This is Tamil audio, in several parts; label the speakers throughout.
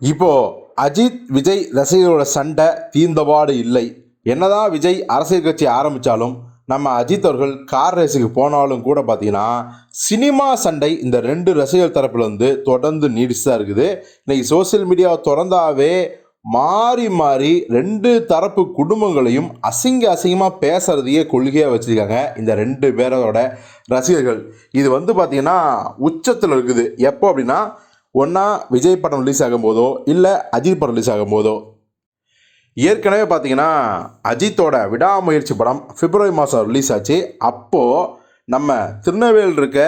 Speaker 1: இப்போ அஜித் விஜய் ரசிகர்களோட சண்டை தீர்ந்தபாடு இல்லை. என்னதான் விஜய் அரசியல் கட்சி ஆரம்பித்தாலும் நம்ம அஜித் அவர்கள் கார் ரேஸுக்கு போனாலும் கூட பார்த்தீங்கன்னா சினிமா சண்டை இந்த ரெண்டு ரசிகர் தரப்புலேருந்து தொடர்ந்து நீடிச்சு தான் இருக்குது. இன்னைக்கு சோஷியல் மீடியாவை திறந்தாவே மாறி மாறி ரெண்டு தரப்பு குடும்பங்களையும் அசிங்க அசிங்கமாக பேசுறதையே கொள்கையாக வச்சுருக்காங்க இந்த ரெண்டு பேரோட ரசிகர்கள். இது வந்து பார்த்திங்கன்னா உச்சத்தில் இருக்குது. எப்போ அப்படின்னா ஒன்றா விஜய் படம் ரிலீஸ் ஆகும்போதோ இல்லை அஜித் படம் ரிலீஸ் ஆகும்போதோ? ஏற்கனவே பார்த்தீங்கன்னா அஜித்தோட விடாமுயற்சி படம் பிப்ரவரி மாதம் ரிலீஸ் ஆச்சு. அப்போது நம்ம திருநெல்வேலியில் இருக்க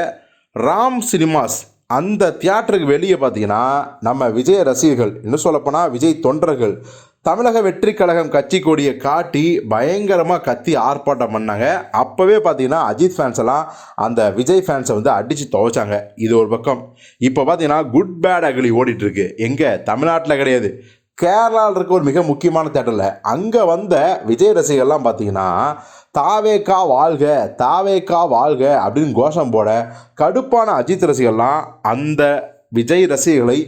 Speaker 1: ராம் சினிமாஸ் அந்த தியேட்டருக்கு வெளியே பார்த்தீங்கன்னா நம்ம விஜய் ரசிகர்கள் இன்னும் சொல்லப்போனால் விஜய் தொண்டர்கள் தமிழக வெற்றி கழகம் கட்சி கொடியை காட்டி பயங்கரமாக கத்தி ஆர்ப்பாட்டம் பண்ணாங்க. அப்போவே பார்த்தீங்கன்னா அஜித் ஃபேன்ஸ் எல்லாம் அந்த விஜய் ஃபேன்ஸை வந்து அடித்து துவைச்சாங்க. இது ஒரு பக்கம். இப்போ பார்த்தீங்கன்னா குட் பேட் அகலி ஓடிட்டுருக்கு எங்கே? தமிழ்நாட்டில் கிடையாது. கேரளாவில் இருக்க ஒரு மிக முக்கியமான தேட்டரில் அங்கே வந்த விஜய் ரசிகர்லாம் பார்த்தீங்கன்னா தாவேக்கா வாழ்க தாவேக்கா வாழ்க அப்படின்னு கோஷம் போட கடுப்பான அஜித் ரசிகர்லாம் அந்த விஜய் ரசிகர்களை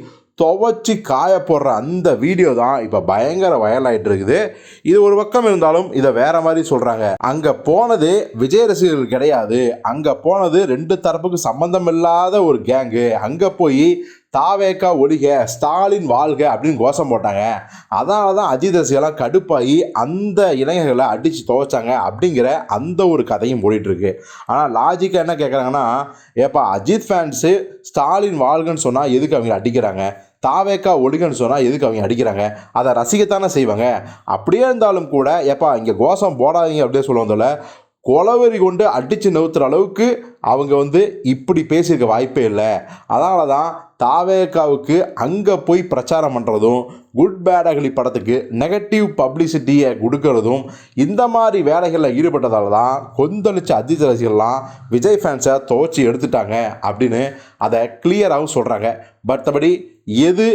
Speaker 1: துவச்சி காய போடுற அந்த வீடியோ தான் இப்போ பயங்கர வைரல் இருக்குது இது ஒரு பக்கம் இருந்தாலும் இதை வேற மாதிரி சொல்கிறாங்க அங்கே போனது விஜய் ரசிகர்கள் கிடையாது. அங்கே போனது ரெண்டு தரப்புக்கு சம்மந்தம் இல்லாத ஒரு கேங்கு அங்கே போய் தாவேக்கா ஒழிக ஸ்டாலின் வாழ்க அப்படின்னு கோஷம் போட்டாங்க. அதனால தான் அஜித் ரசிகர்லாம் கடுப்பாகி அந்த இளைஞர்களை அடித்து துவைச்சாங்க அப்படிங்கிற அந்த ஒரு கதையும் ஓடிட்டு ஆனால் லாஜிக்காக என்ன கேட்குறாங்கன்னா ஏப்பா அஜித் ஃபேன்ஸு ஸ்டாலின் வாழ்கன்னு சொன்னால் எதுக்கு அவங்க அடிக்கிறாங்க? தாவேக்கா ஒழுகன்னு சொன்னால் எதுக்கு அவங்க அடிக்கிறாங்க? அதை ரசிக்கத்தானே செய்வாங்க? அப்படியே இருந்தாலும் கூட ஏப்பா இங்கே கோஷம் போடாதீங்க அப்படியே சொல்லுவதில்ல கொலவெறி கொண்டு அடித்து நிறுத்துற அளவுக்கு அவங்க வந்து இப்படி பேசியிருக்க வாய்ப்பே இல்லை. அதனால தான் தாவேக்காவுக்கு அங்கே போய் பிரச்சாரம் பண்ணுறதும் குட் பேட் அகலி படத்துக்கு நெகட்டிவ் பப்ளிசிட்டியை கொடுக்கறதும் இந்த மாதிரி வேலைகளில் ஈடுபட்டதால தான் கொந்தளிச்ச அஜித் ரசிகர்லாம் விஜய் ஃபேன்ஸை துவச்சி எடுத்துட்டாங்க அப்படின்னு அதை கிளியராகவும் சொல்கிறாங்க மற்றபடி எது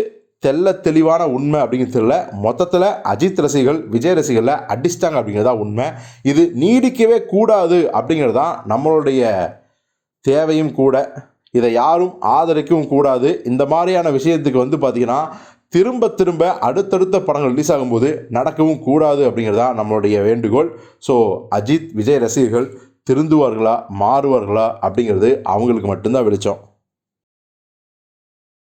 Speaker 1: தெல்ல தெளிவான உண்மை அப்படிங்கிறது தெரியல. மொத்தத்தில் அஜித் ரசிகர்கள் விஜய் ரசிகர்களை அடிச்சிட்டாங்க அப்படிங்கிறது தான் உண்மை. இது நீடிக்கவே கூடாது அப்படிங்கிறது தான் நம்மளுடைய தேவையும் கூட. இதை யாரும் ஆதரிக்கவும் கூடாது. இந்த மாதிரியான விஷயத்துக்கு வந்து பார்த்திங்கன்னா திரும்ப திரும்ப அடுத்தடுத்த படங்கள் ரிலீஸ் ஆகும்போது நடக்கவும் கூடாது அப்படிங்கிறது தான் நம்மளுடைய வேண்டுகோள். ஸோ அஜித் விஜய் ரசிகர்கள் திருந்துவார்களா மாறுவார்களா அப்படிங்கிறது அவங்களுக்கு மட்டும்தான் வெளிச்சம்.